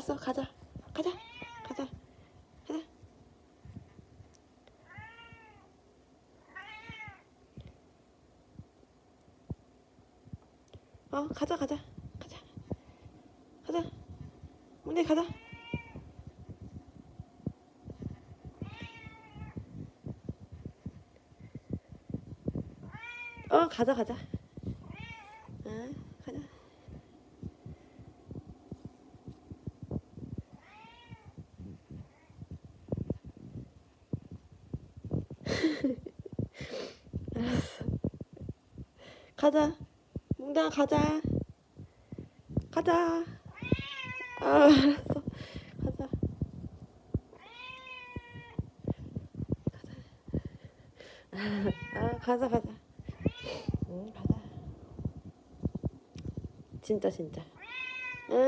알았어. 가자. 가자. 가자. 가자. 어 가자 가자. 가자. 가자. 문제 가자. 어 가자 가자. 아 가자 알았어 가자. 몽당아 가자. 가자. 아 알았어. 가자. 가자. 아 가자 가자. 응 가자. 진짜 진짜